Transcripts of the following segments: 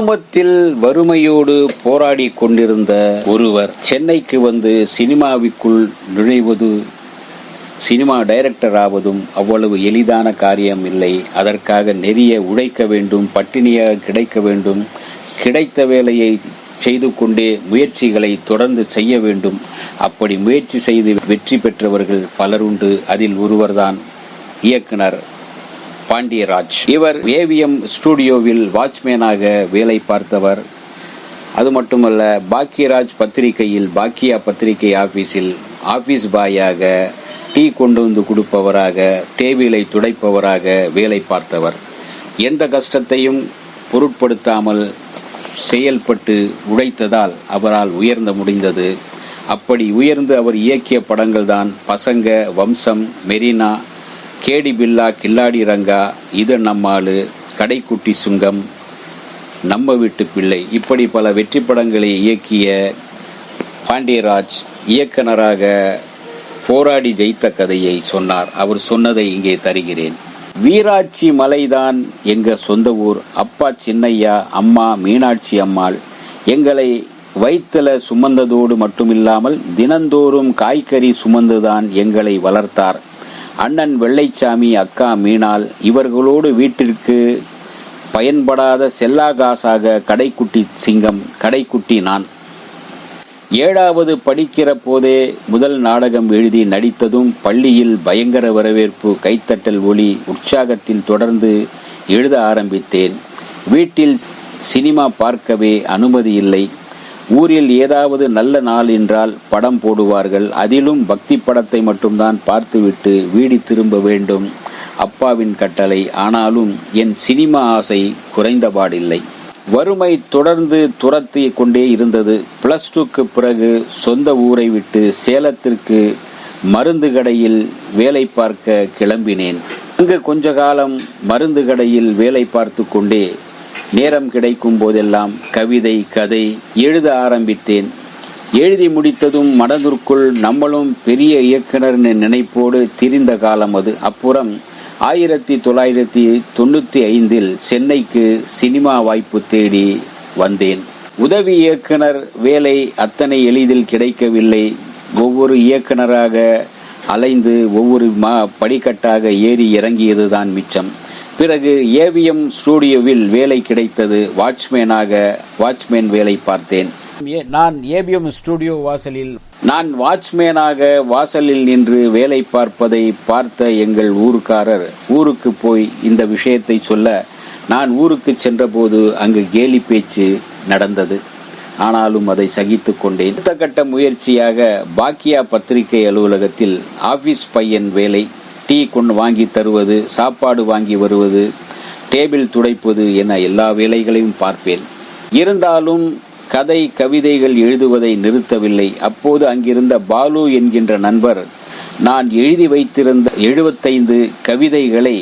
குடும்பத்தில் வறுமையோடு போராடி கொண்டிருந்த ஒருவர் சென்னைக்கு வந்து சினிமாவிற்குள் நுழைவது சினிமா டைரக்டர் ஆவதும் அவ்வளவு எளிதான காரியம் இல்லை. அதற்காக நெறிய உழைக்க வேண்டும் பட்டினியாக கிடைக்க வேண்டும் கிடைத்த வேலையை செய்து கொண்டே முயற்சிகளை தொடர்ந்து செய்ய வேண்டும். அப்படி முயற்சி செய்து வெற்றி பெற்றவர்கள் பலருண்டு அதில் ஒருவர்தான் இயக்குனர். பாண்டியராஜ். இவர் ஏவிஎம் ஸ்டூடியோவில் வாட்ச்மேனாக வேலை பார்த்தவர். அது மட்டுமல்ல பாக்கியராஜ் பத்திரிகையில் பாக்கியா பத்திரிகை ஆபீஸில் ஆபீஸ் பாயாக டீ கொண்டு வந்து கொடுப்பவராக டேபிளை துடைப்பவராக வேலை பார்த்தவர். எந்த கஷ்டத்தையும் பொருட்படுத்தாமல் செயல்பட்டு உழைத்ததால் அவரால் உயர்ந்த முடிந்தது. அப்படி உயர்ந்து அவர் இயக்கிய படங்கள் தான் பசங்க வம்சம் மெரினா கேடி பில்லா கில்லாடி ரங்கா இது நம்மாள் கடைக்குட்டி சுங்கம் நம்ம வீட்டு பிள்ளை. இப்படி பல வெற்றி படங்களை இயக்கிய பாண்டியராஜ் இயக்குனராக போராடி ஜெயித்த கதையை சொன்னார். அவர் சொன்னதை இங்கே தருகிறேன். வீராட்சி மலைதான் எங்க சொந்த ஊர். அப்பா சின்னையா அம்மா மீனாட்சி அம்மாள். எங்களை வயிற்றுல சுமந்ததோடு மட்டுமில்லாமல் தினந்தோறும் காய்கறி சுமந்துதான் எங்களை வளர்த்தார். அண்ணன் வெள்ளைச்சாமி அக்கா மீனாள் இவர்களோடு வீட்டிற்கு பயன்படாத செல்லாகாசாக கடைக்குட்டி சிங்கம் கடைக்குட்டி நான். ஏழாவது படிக்கிற போதே முதல் நாடகம் எழுதி நடித்ததும் பள்ளியில் பயங்கர வரவேற்பு கைத்தட்டல் ஒளி உற்சாகத்தில் தொடர்ந்து எழுத ஆரம்பித்தேன். வீட்டில் சினிமா பார்க்கவே அனுமதி இல்லை. ஊரில் ஏதாவது நல்ல நாள் என்றால் படம் போடுவார்கள். அதிலும் பக்தி படத்தை மட்டும்தான் பார்த்துவிட்டு வீடு திரும்ப வேண்டும். அப்பாவின் கட்டளை. ஆனாலும் என் சினிமா ஆசை குறைந்தபாடில்லை. வறுமை தொடர்ந்து துரத்தி கொண்டே இருந்தது. பிளஸ் டூக்கு பிறகு சொந்த ஊரை விட்டு சேலத்திற்கு மருந்து கடையில் வேலை பார்க்க கிளம்பினேன். அங்கு கொஞ்ச காலம் மருந்து கடையில் வேலை பார்த்து கொண்டே நேரம் கிடைக்கும் போதெல்லாம் கவிதை கதை எழுத ஆரம்பித்தேன். எழுதி முடித்ததும் மனதிற்குள் நம்மளும் பெரிய இயக்குனர் நினைப்போடு திரிந்த காலம் அது. அப்புறம் ஆயிரத்தி தொள்ளாயிரத்தி தொண்ணூற்றி ஐந்தில் சென்னைக்கு சினிமா வாய்ப்பு தேடி வந்தேன். உதவி இயக்குனர் வேலை அத்தனை எளிதில் கிடைக்கவில்லை. ஒவ்வொரு இயக்குனராக அலைந்து ஒவ்வொரு மா படிக்கட்டாக ஏறி இறங்கியதுதான் மிச்சம். பிறகு ஏவிஎம் ஸ்டூடியோவில் வேலை கிடைத்தது வாட்ச்மேனாக வாட்ச்மேன் வேலை பார்த்தேன். நான் ஏபிஎம் ஸ்டுடியோ வாசலில் நான் வாட்ச்மேனாக வாசலில் நின்று வேலை பார்ப்பதை பார்த்த எங்கள் ஊருக்காரர் ஊருக்கு போய் இந்த விஷயத்தை சொல்ல நான் ஊருக்கு சென்றபோது அங்கு கேலி பேச்சு நடந்தது. ஆனாலும் அதை சகித்துக் கொண்டேன். அடுத்த கட்ட முயற்சியாக பாக்கியா பத்திரிகை அலுவலகத்தில் ஆபீஸ் பையன் வேலை டீ கொண்டு வாங்கி தருவது சாப்பாடு வாங்கி வருவது டேபிள் துடைப்பது என எல்லா வேலைகளையும் பார்ப்பேன். இருந்தாலும் கதை கவிதைகள் எழுதுவதை நிறுத்தவில்லை. அப்போது அங்கிருந்த பாலு என்கின்ற நண்பர் நான் எழுதி வைத்திருந்த எழுபத்தைந்து கவிதைகளை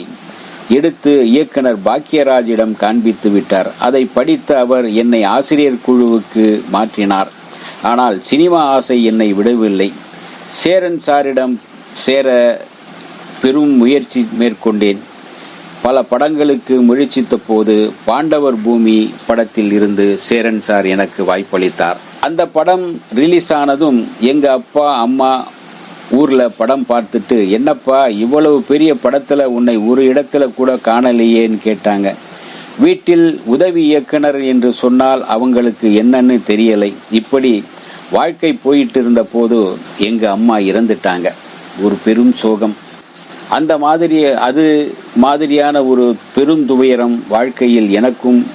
எடுத்து இயக்குனர் பாக்கியராஜிடம் காண்பித்து விட்டார். அதை படித்த அவர் என்னை ஆசிரியர் குழுவுக்கு மாற்றினார். ஆனால் சினிமா ஆசை என்னை விடவில்லை. சேரன் சாரிடம் சேர பெரும் முயற்சி மேற்கொண்டேன். பல படங்களுக்கு முயற்சித்த போது பாண்டவர் பூமி படத்தில் இருந்து சேரன் சார் எனக்கு வாய்ப்பளித்தார். அந்த படம் ரிலீஸ் ஆனதும் எங்கள் அப்பா அம்மா ஊரில் படம் பார்த்துட்டு என்னப்பா இவ்வளவு பெரிய படத்தில் உன்னை ஒரு இடத்துல கூட காணலையேன்னு கேட்டாங்க. வீட்டில் உதவி இயக்குனர் என்று சொன்னால் அவங்களுக்கு என்னன்னு தெரியலை. இப்படி வாழ்க்கை போயிட்டு இருந்த போது எங்கள் அம்மா இறந்துட்டாங்க. ஒரு பெரும் சோகம். அந்த மாதிரி அது மாதிரியான ஒரு பெரும் துயரம் வாழ்க்கையில் எனக்கும்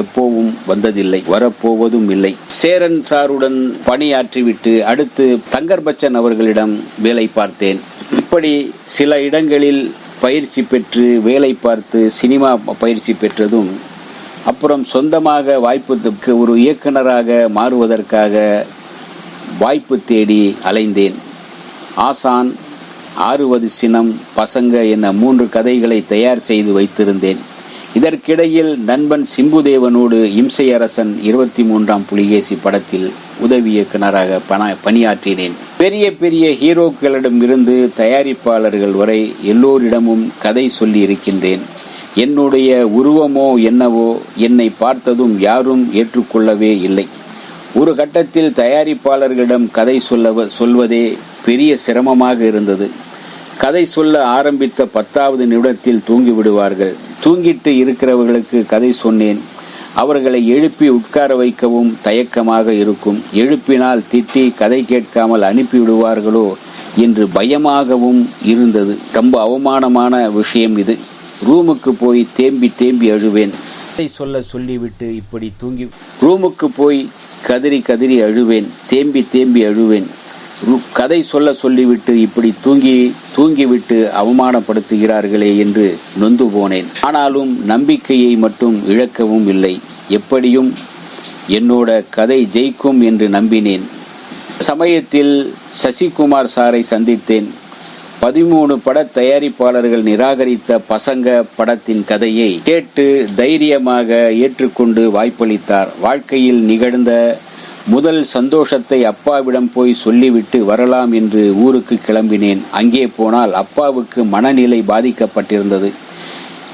எப்போவும் வந்ததில்லை வரப்போவதும் இல்லை. சேரன் சாருடன் பணியாற்றிவிட்டு அடுத்து தங்கர் பச்சன் அவர்களிடம் வேலை பார்த்தேன். இப்படி சில இடங்களில் பயிற்சி பெற்று வேலை பார்த்து சினிமா பயிற்சி பெற்றதும் அப்புறம் சொந்தமாக வாய்ப்புக்கு ஒரு இயக்குனராக மாறுவதற்காக வாய்ப்பு தேடி அலைந்தேன். ஆசான் ஆறுவது சினம் பசங்க என மூன்று கதைகளை தயார் செய்து வைத்திருந்தேன். இதற்கிடையில் நண்பன் சிம்புதேவனோடு இம்சையரசன் இருபத்தி மூன்றாம் புலிகேசி படத்தில் உதவி இயக்குநராக பண பணியாற்றினேன். பெரிய பெரிய ஹீரோக்களிடம் இருந்து தயாரிப்பாளர்கள் வரை எல்லோரிடமும் கதை சொல்லி இருக்கின்றேன். என்னுடைய உருவமோ என்னவோ என்னை பார்த்ததும் யாரும் ஏற்றுக்கொள்ளவே இல்லை. ஒரு கட்டத்தில் தயாரிப்பாளர்களிடம் கதை சொல்ல சொல்வதே பெரிய சிரமமாக இருந்தது. கதை சொல்ல ஆரம்பித்த பத்தாவது நிமிடத்தில் தூங்கி விடுவார்கள் தூங்கிட்டு இருக்கிறவர்களுக்கு கதை சொன்னேன். அவர்களை எழுப்பி உட்கார வைக்கவும் தயக்கமாக இருக்கும். எழுப்பினால் திட்டி கதை கேட்காமல் அனுப்பி விடுவார்களோ என்று பயமாகவும் இருந்தது. ரொம்ப அவமானமான விஷயம் இது. ரூமுக்கு போய் தேம்பி தேம்பி அழுவேன். கதை சொல்ல சொல்லிவிட்டு இப்படி தூங்கி ரூமுக்கு போய் கதறி கதறி அழுவேன். தேம்பி தேம்பி அழுவேன். கதை சொல்ல சொல்லிவிட்டு இப்படி தூங்கி தூங்கிவிட்டு அவமானப்படுத்துகிறார்களே என்று நொந்து போனேன். ஆனாலும் நம்பிக்கையை மட்டும் இழக்கவும் இல்லை. எப்படியும் என்னோட கதை ஜெயிக்கும் என்று நம்பினேன். சமயத்தில் சசிகுமார் சாரை சந்தித்தேன். பதிமூணு பட தயாரிப்பாளர்கள் நிராகரித்த பசங்க படத்தின் கதையை கேட்டு தைரியமாக ஏற்றுக்கொண்டு வாய்ப்பளித்தார். வாழ்க்கையில் நிகழ்ந்த முதல் சந்தோஷத்தை அப்பாவிடம் போய் சொல்லிவிட்டு வரலாம் என்று ஊருக்கு கிளம்பினேன். அங்கே போனால் அப்பாவுக்கு மனநிலை பாதிக்கப்பட்டிருந்தது.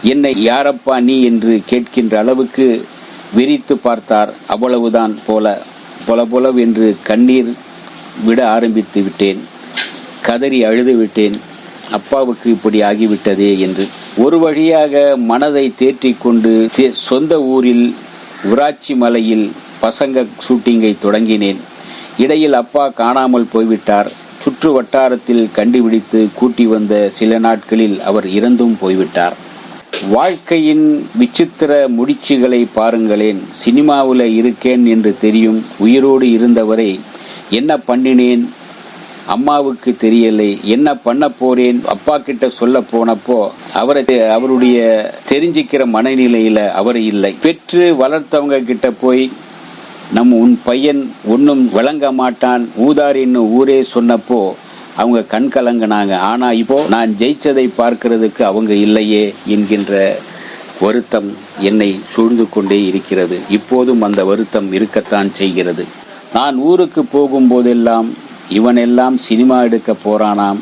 என்னை யாரப்பா நீ? என்று கேட்கின்ற அளவுக்கு விரித்து பார்த்தார். அவ்வளவுதான் போல பொல பொலவென்று கண்ணீர் விட ஆரம்பித்து விட்டேன். கதறி அழுது விட்டேன். அப்பாவுக்கு இப்படி ஆகிவிட்டதே என்று. ஒரு வழியாக மனதை தேற்றிக்கொண்டு சொந்த ஊரில் உராட்சி மலையில் பசங்க ஷூட்டிங்கை தொடங்கினேன். இடையில் அப்பா காணாமல் போய்விட்டார். சுற்று வட்டாரத்தில் கண்டுபிடித்து கூட்டி வந்த சில நாட்களில் அவர் இறந்தும் போய்விட்டார். வாழ்க்கையின் விசித்திர முடிச்சுகளை பாருங்களேன். சினிமாவில் இருக்கேன் என்று தெரியும். உயிரோடு இருந்தவரை என்ன பண்ணினேன்? அம்மாவுக்கு தெரியலை. என்ன பண்ண போறேன்? அப்பா கிட்ட சொல்ல போனப்போ அவரை அவருடைய தெரிஞ்சுக்கிற மனநிலையில அவர் இல்லை. பெற்று வளர்த்தவங்க கிட்ட போய் நம்ம உன் பையன் ஒன்றும் விளங்க மாட்டான். ஊதாரின்னு ஊரே சொன்னப்போ அவங்க கண் கலங்கினாங்க. ஆனால் இப்போ நான் ஜெயிச்சதை பார்க்கிறதுக்கு அவங்க இல்லையே என்கின்ற வருத்தம் என்னை சூழ்ந்து கொண்டே இருக்கிறது. இப்போதும் அந்த வருத்தம் இருக்கத்தான் செய்கிறது. நான் ஊருக்கு போகும்போதெல்லாம் இவனெல்லாம் சினிமா எடுக்க போறானாம்.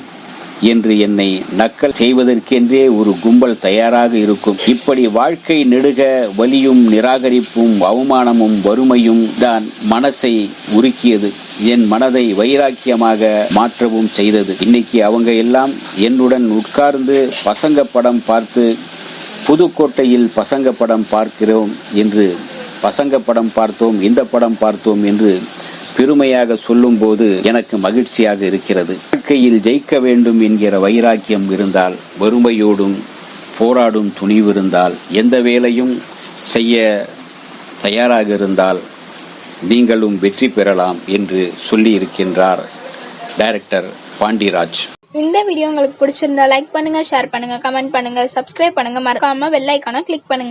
என்று என்னை நக்கல் செய்வதற்கென்றே ஒரு கும்பல் தயாராக இருக்கும். இப்படி வாழ்க்கை நெடுக வலியும் நிராகரிப்பும் அவமானமும் வறுமையும் தான் மனசை உருக்கியது. என் மனதை வைராக்கியமாக மாற்றவும் செய்தது. இன்னைக்கு அவங்க எல்லாம் என்னுடன் உட்கார்ந்து பசங்க படம் பார்த்து புதுக்கோட்டையில் பசங்க படம் பார்க்கிறோம் என்று பசங்க படம் பார்த்தோம் இந்த படம் பார்த்தோம் என்று பெருமையாக சொல்லும்போது எனக்கு மகிழ்ச்சியாக இருக்கிறது. வாழ்க்கையில் ஜெயிக்க வேண்டும் என்கிற வைராக்கியம் இருந்தால் வறுமையோடும் போராடும் துணிவு இருந்தால் எந்த வேலையும் செய்ய தயாராக இருந்தால் நீங்களும் வெற்றி பெறலாம் என்று சொல்லி இருக்கின்றார் டைரக்டர் பாண்டிராஜ் இந்த வீடியோ உங்களுக்கு பிடிச்சிருந்தா லைக் பண்ணுங்க ஷேர் பண்ணுங்க கமெண்ட் பண்ணுங்க சப்ஸ்கிரைப் பண்ணுங்க. மறக்காம வெள்ளைக்கான கிளிக் பண்ணுங்க.